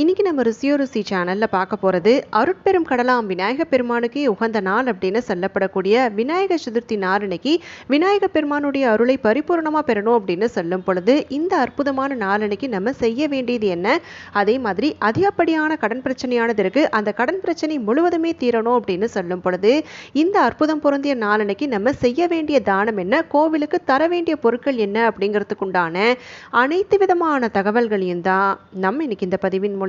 இன்றைக்கி நம்ம ருசியோ ருசி சேனலில் பார்க்க போகிறது அருட்பெரும் கடலாம் விநாயக பெருமானுக்கு உகந்த நாள் அப்படின்னு சொல்லப்படக்கூடிய விநாயக சதுர்த்தி நாளனைக்கு விநாயக பெருமானுடைய அருளை பரிபூர்ணமாக பெறணும் அப்படின்னு சொல்லும் பொழுது இந்த அற்புதமான நாளனைக்கு நம்ம செய்ய வேண்டியது என்ன? அதே மாதிரி அதிகப்படியான கடன் பிரச்சனையானது இருக்குது அந்த கடன் பிரச்சனை முழுவதுமே தீரணும் அப்படின்னு சொல்லும் பொழுது இந்த அற்புதம் பொருந்திய நாளனைக்கு நம்ம செய்ய வேண்டிய தானம் என்ன? கோவிலுக்கு தர வேண்டிய பொருட்கள் என்ன அப்படிங்கிறதுக்குண்டான அனைத்து விதமான தகவல்களையும் தான் நம்ம இன்னைக்கு இந்த பதிவின் மூலம்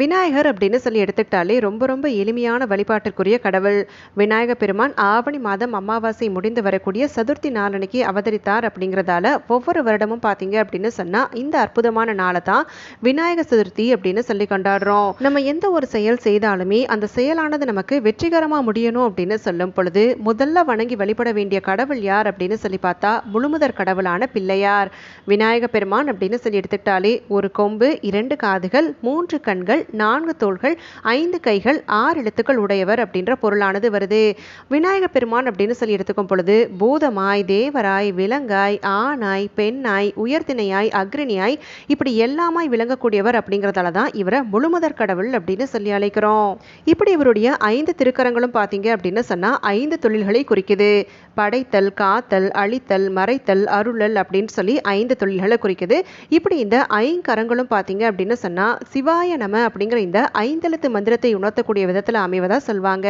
விநாயகர் அப்படின்னு சொல்லி எடுத்துக்கிட்டாலே ரொம்ப ரொம்ப எளிமையான வழிபாட்டிற்குரிய கடவுள். விநாயக பெருமான் ஆவணி மாதம் அமாவாசை முடிந்து வரக்கூடிய சதுர்த்தி நாளனைக்கு அவதரித்தார் அப்படிங்கிறதால ஒவ்வொரு வருடமும் பார்த்தீங்க அப்படின்னு சொன்னால் இந்த அற்புதமான நாளை தான் விநாயக சதுர்த்தி அப்படின்னு சொல்லி கொண்டாடுறோம். நம்ம எந்த ஒரு செயல் செய்தாலுமே அந்த செயலானது நமக்கு வெற்றிகரமாக முடியணும் அப்படின்னு சொல்லும் பொழுது முதல்ல வணங்கி வழிபட வேண்டிய கடவுள் யார் அப்படின்னு சொல்லி பார்த்தா முழுமுதற் கடவுளான பிள்ளையார். விநாயக பெருமான் அப்படின்னு சொல்லி எடுத்துக்கிட்டாலே ஒரு கொம்பு இரண்டு காதுகள் மூன்று கண்கள் நான்கு தோள்கள் ஐந்து கைகள் ஆறு எழுத்துக்கள் உடையவர் அப்படின்ற பொருளானது வருது. விநாயக பெருமான் அப்படின்னு சொல்லி எடுத்துக்கும் பொழுது பூதமாய் தேவராய் விலங்காய் ஆணாய் பெண்ணாய் உயர்திணையாய் அக்ரிணியாய் இப்படி எல்லாமாய் விளங்கக்கூடியவர் அப்படிங்கிறதால தான் இவரை முழுமுதற் கடவுள் அப்படின்னு சொல்லி அழைக்கிறோம். இப்படி இவருடைய ஐந்து திருக்கரங்களும் பார்த்தீங்க அப்படின்னு சொன்னால் ஐந்து தொழில்களை குறிக்குது. படைத்தல் காத்தல் அழித்தல் மறைத்தல் அருளல் அப்படின்னு சொல்லி ஐந்து தொழில்களை குறிக்குது. இப்படி இந்த ஐங்கரங்களும் பார்த்தீங்க அப்படின்னு சொன்னால் சிவாய நம அப்படிங்கிற இந்த ஐந்தெழுத்து மந்திரத்தை உணர்த்தக்கூடிய விதத்தில் அமைவதாக சொல்வாங்க.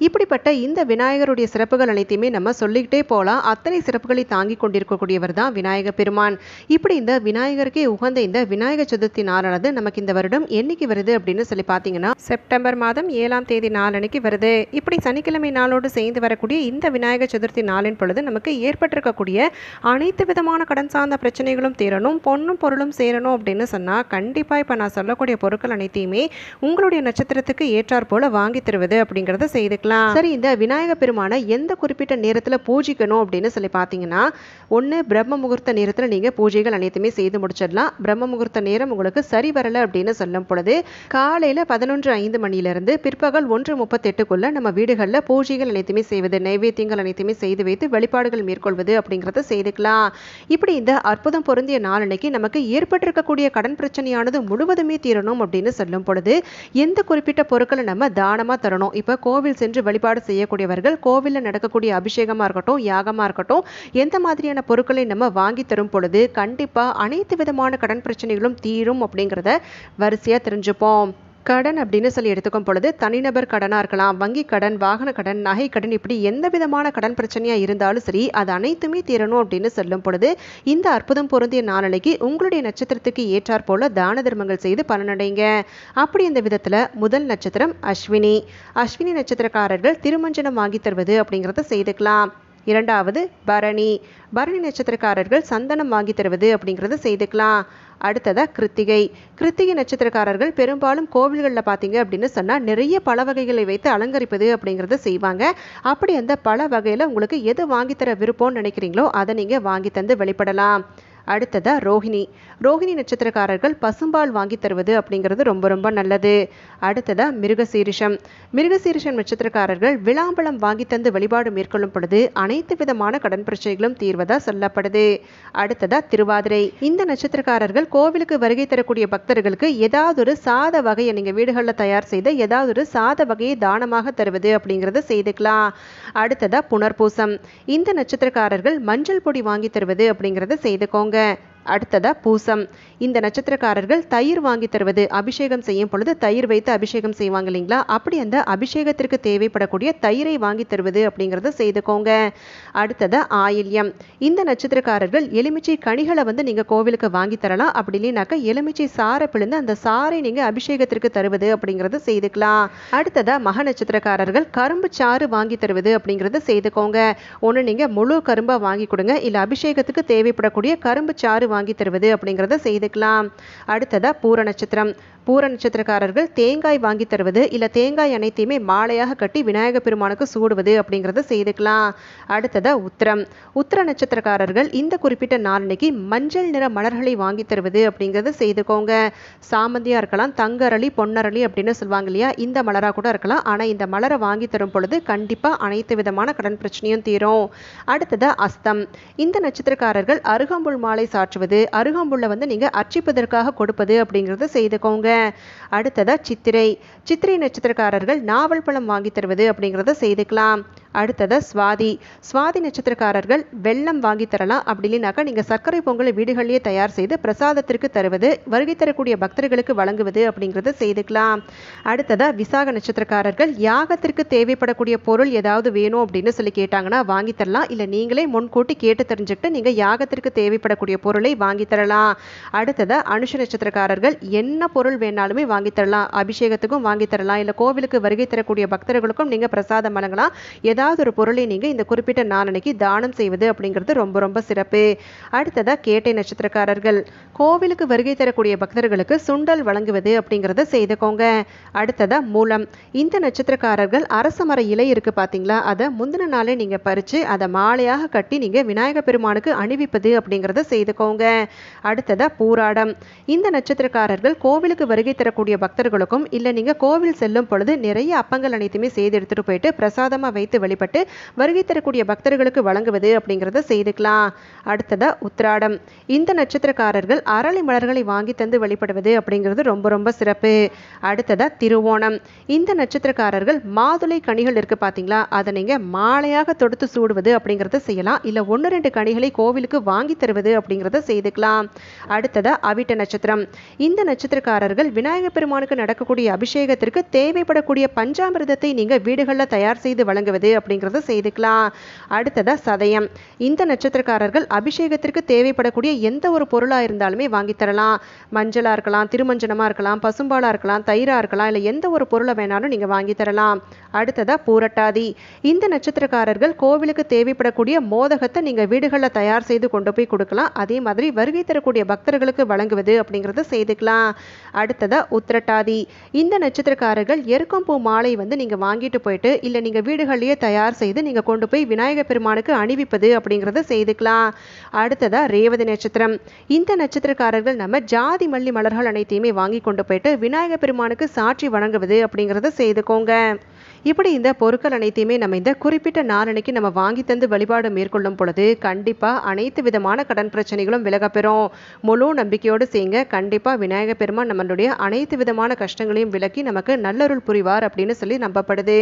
இப்படிப்பட்ட இந்த விநாயகருடைய சிறப்புகள் அனைத்தையுமே நம்ம சொல்லிக்கிட்டே போகலாம். அத்தனை சிறப்புகளை தாங்கி கொண்டிருக்கக்கூடியவர் தான் விநாயக பெருமான். இப்படி இந்த விநாயகருக்கே உகந்த இந்த விநாயக சதுர்த்தி நாளானது நமக்கு இந்த வருடம் என்னைக்கு வருது அப்படின்னு சொல்லி பார்த்தீங்கன்னா செப்டம்பர் மாதம் ஏழாம் தேதி நாளன்னைக்கு வருது. இப்படி சனிக்கிழமை நாளோடு சேர்ந்து வரக்கூடிய இந்த விநாயக சதுர்த்தி நாளின் பொழுது நமக்கு ஏற்பட்டிருக்கக்கூடிய அனைத்து விதமான கடன் சார்ந்த பிரச்சனைகளும் தீரணும் பொண்ணும் பொருளும் சேரணும் அப்படின்னு சொன்னால் கண்டிப்பாக இப்போ நான் சொல்லக்கூடிய பொருட்கள் அனைத்தையுமே உங்களுடைய நட்சத்திரத்துக்கு ஏற்றாற்போல் வாங்கி தருவது அப்படிங்கிறத செய்துக்கலாம் சரி இந்த விநாயக பெருமானை எந்த குறிப்பிட்ட நேரத்தில் பூஜிக்கணும் அப்படின்னு சொல்லி பார்த்தீங்கன்னா ஒன்று பிரம்ம முகூர்த்த நேரத்தில் நீங்கள் பூஜைகள் அனைத்துமே செய்து முடிச்சிடலாம். பிரம்ம முகூர்த்த நேரம் உங்களுக்கு சரி வரலை அப்படின்னு சொல்லும் பொழுது காலையில் பதினொன்று ஐந்து மணியிலிருந்து பிற்பகல் ஒன்று முப்பத்தெட்டுக்குள்ளே நம்ம வீடுகளில் பூஜைகள் அனைத்துமே செய்வது நைவேத்தியங்கள் அனைத்துமே செய்து வைத்து வழிபாடுகள் மேற்கொள்வது அப்படிங்கிறத செய்துக்கலாம். இப்படி இந்த அற்புதம் பொருந்திய நாளன்னைக்கு நமக்கு ஏற்பட்டிருக்கக்கூடிய கடன் பிரச்சனையானது முழுவதுமே தீரணும் அப்படின்னு சொல்லும் பொழுது எந்த குறிப்பிட்ட பொருட்களை நம்ம தானமாக தரணும்? இப்போ கோவில் சென்று வழிபாடு செய்யக்கூடியவர்கள் கோவிலில் நடக்கக்கூடிய அபிஷேகமாக இருக்கட்டும் யாகமாக இருக்கட்டும் எந்த மாதிரியான பொருட்களை நம்ம வாங்கி தரும் பொழுது கண்டிப்பாக அனைத்து விதமான கடன் பிரச்சனைகளும் தீரும் அப்படிங்கிறத வரிசையாக தெரிஞ்சுப்போம். கடன் அப்படின்னு சொல்லி எடுத்துக்கும் பொழுது தனிநபர் கடனாக இருக்கலாம் வங்கி கடன் வாகன கடன் நகை கடன் இப்படி எந்த விதமான கடன் பிரச்சனையாக இருந்தாலும் சரி அது அனைத்துமே தீரணும் அப்படின்னு சொல்லும் பொழுது இந்த அற்புதம் பொருந்திய நாளனைக்கு உங்களுடைய நட்சத்திரத்துக்கு ஏற்றாற் போல தான தர்மங்கள் செய்து பலனடைங்க அப்படி இந்த விதத்தில் முதல் நட்சத்திரம் அஸ்வினி. அஸ்வினி நட்சத்திரக்காரர்கள் திருமஞ்சனம் வாங்கி தருவது அப்படிங்கிறத செய்துக்கலாம். இரண்டாவது பரணி. பரணி நட்சத்திரக்காரர்கள் சந்தனம் வாங்கி தருவது அப்படிங்கிறத செய்துக்கலாம். அடுத்ததாக கிருத்திகை. கிருத்திகை நட்சத்திரக்காரர்கள் பெரும்பாலும் கோவில்களில் பார்த்தீங்க அப்படின்னு சொன்னால் நிறைய பல வகைகளை வைத்து அலங்கரிப்பது அப்படிங்கிறத செய்வாங்க. அப்படி அந்த பல வகையில் உங்களுக்கு எது வாங்கித்தர விருப்பம்னு நினைக்கிறீங்களோ அதை நீங்கள் வாங்கி தந்து வெளிப்படலாம். அடுத்ததா ரோஹிணி. ரோஹிணி நட்சத்திரக்காரர்கள் பசும்பால் வாங்கி தருவது அப்படிங்கிறது ரொம்ப ரொம்ப நல்லது. அடுத்ததா மிருகசீரிஷம். மிருகசீரிஷம் நட்சத்திரக்காரர்கள் விளாம்பழம் வாங்கி தந்து வழிபாடு மேற்கொள்ளும் பொழுது அனைத்து விதமான கடன் பிரச்சனைகளும் தீர்வதா சொல்லப்படுது. அடுத்ததா திருவாதிரை. இந்த நட்சத்திரக்காரர்கள் கோவிலுக்கு வருகை தரக்கூடிய பக்தர்களுக்கு ஏதாவது ஒரு சாத வகையை நீங்கள் வீடுகளில் தயார் செய்த ஏதாவது ஒரு சாத வகையை தானமாக தருவது அப்படிங்கிறத செய்துக்கலாம். அடுத்ததா புனர்பூசம். இந்த நட்சத்திரக்காரர்கள் மஞ்சள் பொடி வாங்கி தருவது அப்படிங்கிறத செய்துக்கோங்க. வாங்க அடுத்ததா பூசம். இந்த நட்சத்திரக்காரர்கள் தயிர் வாங்கி தருவது அபிஷேகம் செய்யும் பொழுது தயிர் வைத்து அபிஷேகம் செய்வாங்க இல்லைங்களா? அப்படி அந்த அபிஷேகத்திற்கு தேவைப்படக்கூடிய தயிரை வாங்கி தருவது அப்படிங்கிறத செய்துக்கோங்க. அடுத்ததா ஆயில்யம். இந்த நட்சத்திரக்காரர்கள் எலுமிச்சை கனிகளை வந்து நீங்கள் கோவிலுக்கு வாங்கி தரலாம். அப்படி இல்லைனாக்கா எலுமிச்சை சாறை பிழிந்து அந்த சாறை நீங்கள் அபிஷேகத்திற்கு தருவது அப்படிங்கிறத செய்துக்கலாம். அடுத்ததா மக நட்சத்திரக்காரர்கள் கரும்பு சாறு வாங்கி தருவது அப்படிங்கிறத செய்துக்கோங்க. ஒன்று நீங்கள் முழு கரும்பாக வாங்கி கொடுங்க. இல்லை அபிஷேகத்துக்கு தேவைப்படக்கூடிய கரும்பு சாறு வாங்கி தருவது அப்படிங்கிறத செய்துக்கலாம். அடுத்ததா பூர நட்சத்திரம். பூர நட்சத்திரக்காரர்கள் தேங்காய் வாங்கி தருவது இல்லை தேங்காய் அனைத்தையுமே மாலையாக கட்டி விநாயகர் பெருமானுக்கு சூடுவது அப்படிங்கிறத செய்துக்கலாம். அடுத்ததாக உத்திரம். உத்திர நட்சத்திரக்காரர்கள் இந்த குறிப்பிட்ட நாளன்னைக்கு மஞ்சள் நிற மலர்களை வாங்கி தருவது அப்படிங்கிறத செய்துக்கோங்க. சாமந்தியாக இருக்கலாம் தங்கரளி பொன்னரளி அப்படின்னு சொல்லுவாங்க இல்லையா? இந்த மலராக கூட இருக்கலாம். ஆனால் இந்த மலரை வாங்கி தரும் பொழுது கண்டிப்பாக அனைத்து விதமான கடன் பிரச்சனையும் தீரும். அடுத்ததாக அஸ்தம். இந்த நட்சத்திரக்காரர்கள் அருகம்புல் மாலை சாற்றுவது அருகம்புல்லை வந்து நீங்கள் அர்ச்சிப்பதற்காக கொடுப்பது அப்படிங்கிறத செய்துக்கோங்க. அடுத்ததாக சித்திரை. சித்திரை நட்சத்திரக்காரர்கள் நாவல் பழம் வாங்கி தருவது அப்படிங்கிறத செய்துக்கலாம். அடுத்ததாக சுவாதி. சுவாதி நட்சத்திரக்காரர்கள் வெள்ளம் வாங்கி தரலாம். அப்படி இல்லைனாக்கா நீங்கள் சர்க்கரை பொங்கலை வீடுகளிலேயே தயார் செய்து பிரசாதத்திற்கு தருவது வருகை தரக்கூடிய பக்தர்களுக்கு வழங்குவது அப்படிங்கிறத செய்துக்கலாம். அடுத்ததாக விசாக நட்சத்திரக்காரர்கள் யாகத்திற்கு தேவைப்படக்கூடிய பொருள் ஏதாவது வேணும் அப்படின்னு சொல்லி கேட்டாங்கன்னா வாங்கி தரலாம். இல்லை நீங்களே முன்கூட்டி கேட்டு தெரிஞ்சுக்கிட்டு நீங்கள் யாகத்திற்கு தேவைப்படக்கூடிய பொருளை வாங்கி தரலாம். அடுத்ததாக அனுஷ நட்சத்திரக்காரர்கள் என்ன பொருள் வேணாலுமே வாங்கி தரலாம். அபிஷேகத்துக்கும் வாங்கி தரலாம். இல்லை கோவிலுக்கு வருகை தரக்கூடிய பக்தர்களுக்கும் நீங்கள் பிரசாதம் வழங்கலாம். ஏதாவது ஏதாவது ஒரு பொருளை நீங்கள் இந்த குறிப்பிட்ட நாளனைக்கு தானம் செய்வது அப்படிங்கிறது ரொம்ப ரொம்ப சிறப்பு. அடுத்ததாக கேட்டை நட்சத்திரக்காரர்கள். கோவிலுக்கு வருகை தரக்கூடிய பக்தர்களுக்கு சுண்டல் வழங்குவது அப்படிங்கிறத செய்துக்கோங்க. அடுத்ததாக மூலம். இந்த நட்சத்திரக்காரர்கள் அரச மர இலை இருக்குது பார்த்தீங்களா அதை முந்தின நாளே நீங்கள் பறித்து அதை மாலையாக கட்டி நீங்கள் விநாயகர் பெருமானுக்கு அணிவிப்பது அப்படிங்கிறத செய்துக்கோங்க. அடுத்ததாக பூராடம். இந்த நட்சத்திரக்காரர்கள் கோவிலுக்கு வருகை தரக்கூடிய பக்தர்களுக்கும் இல்லை நீங்கள் கோவில் செல்லும் பொழுது நிறைய அப்பங்கள் அனைத்துமே செய்து எடுத்துகிட்டு போயிட்டு பிரசாதமாக வைத்து வழிபட்டு வருகை தரக்கூடிய பக்தர்களுக்கு வழங்குவது அப்படிங்கிறத செய்துக்கலாம். அடுத்ததாக உத்திராடம். இந்த நட்சத்திரக்காரர்கள் அரளி மலர்களை வாங்கி தந்து வழிபடுவது அப்படிங்கிறது ரொம்ப ரொம்ப சிறப்பு. அடுத்ததாக திருவோணம். இந்த நட்சத்திரக்காரர்கள் மாதுளை கனிகள் இருக்கு பார்த்தீங்களா அதை நீங்கள் மாலையாக தொடுத்து சூடுவது அப்படிங்கிறத செய்யலாம். இல்லை ஒன்று ரெண்டு கனிகளை கோவிலுக்கு வாங்கி தருவது அப்படிங்கிறத செய்துக்கலாம். அடுத்ததாக அவிட்ட நட்சத்திரம். இந்த நட்சத்திரக்காரர்கள் விநாயகர் பெருமானுக்கு நடக்கக்கூடிய அபிஷேகத்திற்கு தேவைப்படக்கூடிய பஞ்சாமிர்தத்தை நீங்கள் வீடுகளில் தயார் செய்து வழங்குவது அப்படிங்கிறத செய்துக்கலாம். அடுத்ததாக சதயம். இந்த நட்சத்திரக்காரர்கள் அபிஷேகத்திற்கு தேவைப்படக்கூடிய எந்த ஒரு பொருளாக இருந்தாலுமே வாங்கி தரலாம். மஞ்சளாக இருக்கலாம் திருமஞ்சனமாக இருக்கலாம் பசும்பாலாக இருக்கலாம் தயிராக இருக்கலாம் இல்லை எந்த ஒரு பொருளை வேணாலும் நீங்கள் வாங்கி தரலாம். அடுத்ததாக பூரட்டாதி. இந்த நட்சத்திரக்காரர்கள் கோவிலுக்கு தேவைப்படக்கூடிய மோதகத்தை நீங்கள் வீடுகளில் தயார் செய்து கொண்டு போய் கொடுக்கலாம். அதே மாதிரி வருகை தரக்கூடிய பக்தர்களுக்கு வழங்குவது அப்படிங்கிறத செய்துக்கலாம். அடுத்ததாக உத்திரட்டாதி. இந்த நட்சத்திரக்காரர்கள் எருக்கம்பூ மாலை வந்து நீங்கள் வாங்கிட்டு போயிட்டு இல்லை நீங்கள் வீடுகள்லேயே தயார் தயார் செய்து நீங்கள் கொண்டு போய் விநாயகர் பெருமானுக்கு அணிவிப்பது அப்படிங்கிறத செய்துக்கலாம். அடுத்ததாக ரேவதி நட்சத்திரம். இந்த நட்சத்திரக்காரர்கள் நம்ம ஜாதி மல்லி மலர்கள் அனைத்தையுமே வாங்கி கொண்டு போயிட்டு விநாயகர் பெருமானுக்கு சாட்சி வழங்குவது அப்படிங்கிறத செய்துக்கோங்க. இப்படி இந்த பொருட்கள் அனைத்தையுமே நம்ம இந்த குறிப்பிட்ட நாளனைக்கு நம்ம வாங்கி தந்து வழிபாடு மேற்கொள்ளும் பொழுது கண்டிப்பாக அனைத்து விதமான கடன் பிரச்சனைகளும் விலகப்பெறும். முழு நம்பிக்கையோடு செய்யுங்க. கண்டிப்பாக விநாயகர் பெருமான் நம்மளுடைய அனைத்து விதமான கஷ்டங்களையும் விலக்கி நமக்கு நல்லருள் புரிவார் அப்படின்னு சொல்லி நம்பப்படுது.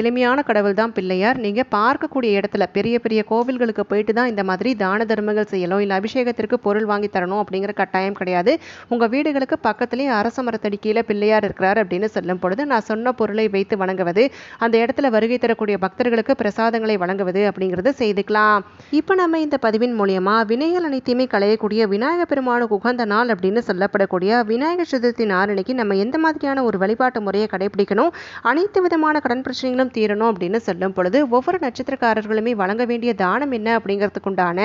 எளிமையான கடவுள் தான் பிள்ளையார். நீங்கள் பார்க்கக்கூடிய இடத்துல பெரிய பெரிய கோவில்களுக்கு போயிட்டு தான் இந்த மாதிரி தான தர்மங்கள் செய்யணும். இல்லை அபிஷேகத்திற்கு பொருள் வாங்கி தரணும் அப்படிங்கிற கட்டாயம் கிடையாது. உங்கள் வீடுகளுக்கு பக்கத்துலேயே அரச மரத்தடி கீழே பிள்ளையார் இருக்கிறார் அப்படின்னு சொல்லும் பொழுது நான் சொன்ன பொருளை வைத்து வணங்குவது அந்த இடத்துல வருகை தரக்கூடிய பக்தர்களுக்கு பிரசாதங்களை வழங்குவது அப்படிங்கிறத செய்துக்கலாம். இப்போ நம்ம இந்த பதிவின் மூலியமா வினைகள் அனைத்தையுமே களையக்கூடிய விநாயகர் பெருமானுக்கு உகந்த நாள் அப்படின்னு சொல்லப்படக்கூடிய விநாயகர் சதுர்த்தி நாளனைக்கு நம்ம எந்த மாதிரியான ஒரு வழிபாட்டு முறையை கடைபிடிக்கணும் அனைத்து விதமான கடன் பிரச்சனைகளும் தீரணும் அப்படின்னு சொல்லும் பொழுது ஒவ்வொரு நட்சத்திரக்காரர்களுமே வழங்க வேண்டிய தானம் என்ன அப்படிங்கிறதுக்குண்டான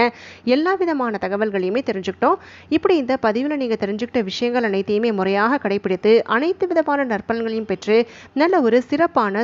எல்லா விதமான தகவல்களையுமே தெரிஞ்சுக்கிட்டோம். இப்படி இந்த பதிவில் நீங்கள் தெரிஞ்சுக்கிட்ட விஷயங்கள் அனைத்தையுமே முறையாக கடைபிடித்து அனைத்து விதமான நற்பலன்களையும் பெற்று நல்ல ஒரு சிறப்பான